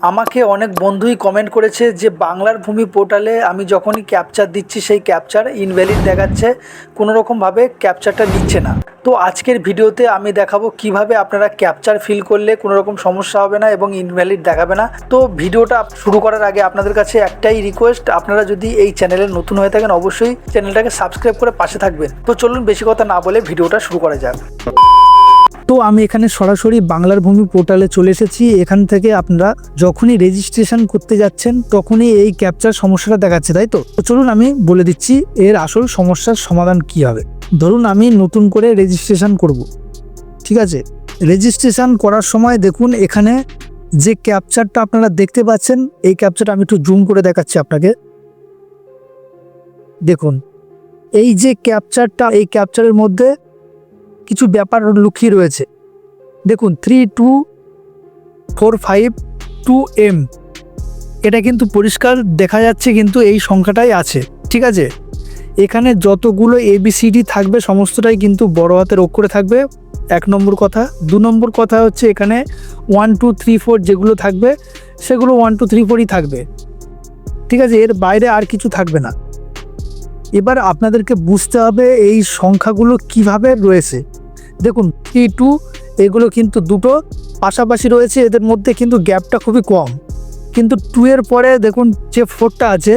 আমাকে অনেক বন্ধুই কমেন্ট করেছে যে, বাংলার ভূমি পোর্টালে আমি যখনই ক্যাপচার দিচ্ছি, সেই ক্যাপচার ইনভ্যালিড দেখাচ্ছে কোনো রকমভাবে ক্যাপচারটা নিচ্ছে না। তো আজকের ভিডিওতে আমি দেখাবো কীভাবে আপনারা ক্যাপচার ফিল করলে কোনো রকম সমস্যা হবে না এবং ইনভ্যালিড দেখাবে না। তো ভিডিওটা শুরু করার আগে আপনাদের কাছে একটাই রিকোয়েস্ট আপনারা যদি এই চ্যানেলে নতুন হয়ে থাকেন, অবশ্যই চ্যানেলটাকে সাবস্ক্রাইব করে পাশে থাকবেন। তো চলুন বেশি কথা না বলে ভিডিওটা শুরু করা যাক। তো আমি এখানে সরাসরি বাংলার ভূমি পোর্টালে চলে এসেছি। এখান থেকে আপনারা যখনই রেজিস্ট্রেশন করতে যাচ্ছেন, তখনই এই ক্যাপচার সমস্যাটা দেখাচ্ছে, তাই তো? চলুন আমি বলে দিচ্ছি, এর আসল সমস্যার সমাধান কি হবে। ধরুন আমি নতুন করে রেজিস্ট্রেশন করব, ঠিক আছে? রেজিস্ট্রেশন করার সময় দেখুন এখানে যে ক্যাপচারটা আপনারা দেখতে পাচ্ছেন, এই ক্যাপচারটা আমি একটু জুম করে দেখাচ্ছি আপনাকে। দেখুন, এই যে ক্যাপচারটা এই ক্যাপচারের মধ্যে কিছু ব্যাপার লুকিয়ে রয়েছে। দেখুন three two four five two M এটা কিন্তু পরিষ্কার দেখা যাচ্ছে কিন্তু এই সংখ্যাটাই আছে, ঠিক আছে? এখানে যতগুলো এবিসিডি থাকবে, সমস্তটাই কিন্তু বড় হাতের অক্ষরে থাকবে। এক নম্বর কথা। দু নম্বর কথা হচ্ছে এখানে ওয়ান টু থ্রি ফোর যেগুলো থাকবে, সেগুলো ওয়ান টু থ্রি ফোরই থাকবে। ঠিক আছে, এর বাইরে আর কিছু থাকবে না। এবার আপনাদেরকে বুঝতে হবে এই সংখ্যাগুলো কীভাবে রয়েছে। দেখুন থ্রি টু এগুলো কিন্তু দুটো, পাশাপাশি রয়েছে, এদের মধ্যে কিন্তু গ্যাপটা খুবই কম। কিন্তু টু এর পরে দেখুন যে ফোরটা আছে,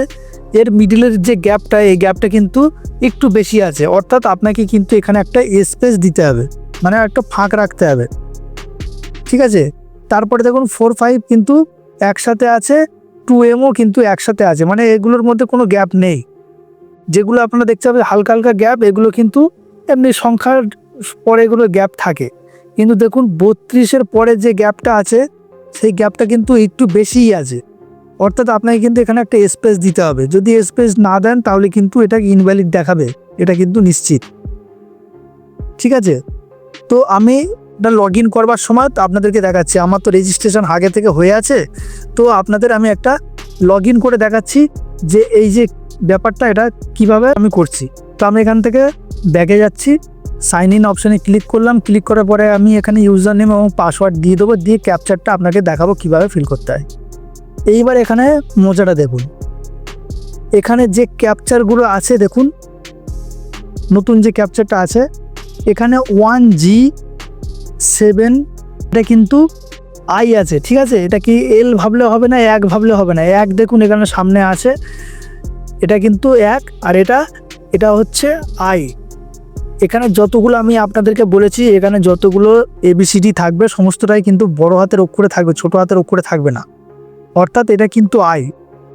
এর মিডিলের যে গ্যাপটা, এই গ্যাপটা কিন্তু একটু বেশি আছে। অর্থাৎ আপনাকে কিন্তু এখানে একটা স্পেস দিতে হবে মানে একটা ফাঁক রাখতে হবে। ঠিক আছে? তারপরে দেখুন ফোর ফাইভ কিন্তু একসাথে আছে টু এমও কিন্তু একসাথে আছে মানে এগুলোর মধ্যে কোনো গ্যাপ নেই। যেগুলো আপনারা দেখতে পাবেন, হালকা হালকা গ্যাপ এগুলো কিন্তু এমনি সংখ্যার পরে এগুলো গ্যাপ থাকে। কিন্তু দেখুন, বত্রিশের পরে যে গ্যাপটা আছে, সেই গ্যাপটা কিন্তু একটু বেশিই আছে। অর্থাৎ আপনাকে কিন্তু এখানে একটা স্পেস দিতে হবে। যদি স্পেস না দেন, তাহলে কিন্তু এটা ইনভ্যালিড দেখাবে। এটা কিন্তু নিশ্চিত। ঠিক আছে? তো আমি এটা লগ ইন করবার সময় আপনাদেরকে দেখাচ্ছি। আমার তো রেজিস্ট্রেশন আগে থেকে হয়ে আছে। তো আপনাদের আমি একটা লগ করে দেখাচ্ছি যে এই যে ব্যাপারটা এটা কীভাবে আমি করছি। তো আমি এখান থেকে ব্যাগে যাচ্ছি সাইন ইন অপশানে ক্লিক করলাম ক্লিক করার পরে আমি এখানে ইউজার নেম এবং পাসওয়ার্ড দিয়ে দেবো, দিয়ে ক্যাপচারটা আপনাকে দেখাবো কীভাবে ফিল করতে হয়। এইবার এখানে মজাটা দেখুন। এখানে যে ক্যাপচারগুলো আছে দেখুন, নতুন যে ক্যাপচারটা আছে, এখানে ওয়ান জি সেভেন এটা কিন্তু আই আছে, ঠিক আছে? এটা কি এল ভাবলে হবে না, এক ভাবলে হবে না? এক দেখুন এখানে সামনে আছে। এটা কিন্তু এক, আর এটা এটা হচ্ছে আই। এখানে যতগুলো আমি আপনাদেরকে বলেছি, এখানে যতগুলো এবিসিডি থাকবে, সমস্তটাই কিন্তু বড় হাতের অক্ষরে থাকবে, ছোট হাতের অক্ষরে থাকবে না। অর্থাৎ এটা কিন্তু আই।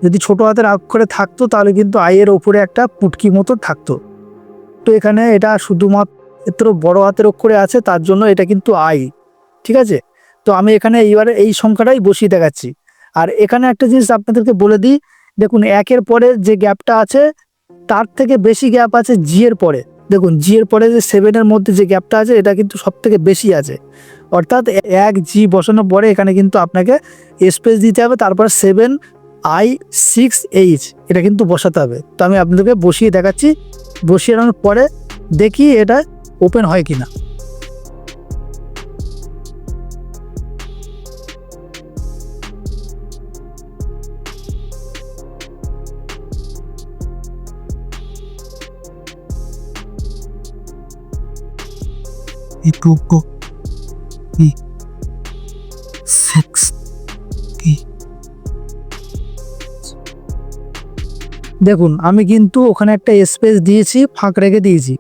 যদি ছোট হাতের অক্ষরে থাকতো, তাহলে কিন্তু আইয়ের ওপরে একটা পুটকি মতো থাকতো। তো এখানে এটা শুধুমাত্র বড় হাতের অক্ষরে আছে, তার জন্য এটা কিন্তু আই। ঠিক আছে? তো আমি এখানে এইবারে এই সংখ্যাটাই বসিয়ে দেখাচ্ছি। আর এখানে একটা জিনিস আপনাদেরকে বলে দিই দেখুন, একের পরে যে গ্যাপটা আছে, তার থেকে বেশি গ্যাপ আছে জি এর পরে। দেখুন জি এর পরে যে সেভেনের মধ্যে যে গ্যাপটা আছে, এটা কিন্তু সব থেকে বেশি আছে। অর্থাৎ এক জি বসানোর পরে এখানে কিন্তু আপনাকে স্পেস দিতে হবে, তারপর সেভেন আই সিক্স এইচ এটা কিন্তু বসাতে হবে। তো আমি আপনাদেরকে বসিয়ে দেখাচ্ছি। বসিয়ে পরে দেখি এটা ওপেন হয় কিনা। y poco y six y দেখুন, আমি কিন্তু ওখানে একটা স্পেস দিয়েছি, ফাঁক রেখে দিয়েছি।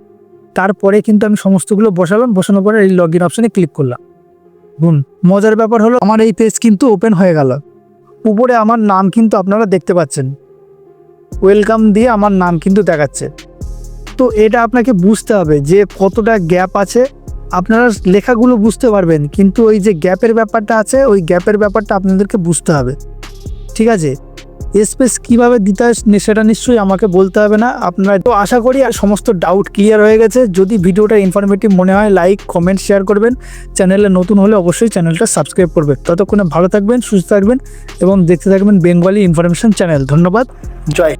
তারপরে কিন্তু আমি সমস্তগুলো বসালাম, বসানোর পরে এই লগ ইন অপশানে ক্লিক করলাম। হুম মজার ব্যাপার হলো আমার এই পেজ কিন্তু ওপেন হয়ে গেল। উপরে আমার নাম কিন্তু আপনারা দেখতে পাচ্ছেন। ওয়েলকাম দিয়ে আমার নাম কিন্তু দেখাচ্ছে। তো এটা আপনাকে বুঝতে হবে যে কতটা গ্যাপ আছে আপনারা লেখাগুলো বুঝতে পারবেন, কিন্তু ওই যে গ্যাপের ব্যাপারটা আছে, ওই গ্যাপের ব্যাপারটা আপনাদেরকে বুঝতে হবে। ঠিক আছে? স্পেস কীভাবে দিতে হয় সেটা নিশ্চয়ই আমাকে বলতে হবে না। আপনারা তো আশা করি আর সমস্ত ডাউট ক্লিয়ার হয়ে গেছে। যদি ভিডিওটা ইনফরমেটিভ মনে হয় লাইক কমেন্ট শেয়ার করবেন। চ্যানেলে নতুন হলে অবশ্যই চ্যানেলটা সাবস্ক্রাইব করবেন। ততক্ষণে ভালো থাকবেন, সুস্থ থাকবেন এবং দেখতে থাকবেন বেঙ্গলি ইনফরমেশন চ্যানেল ধন্যবাদ। জয়।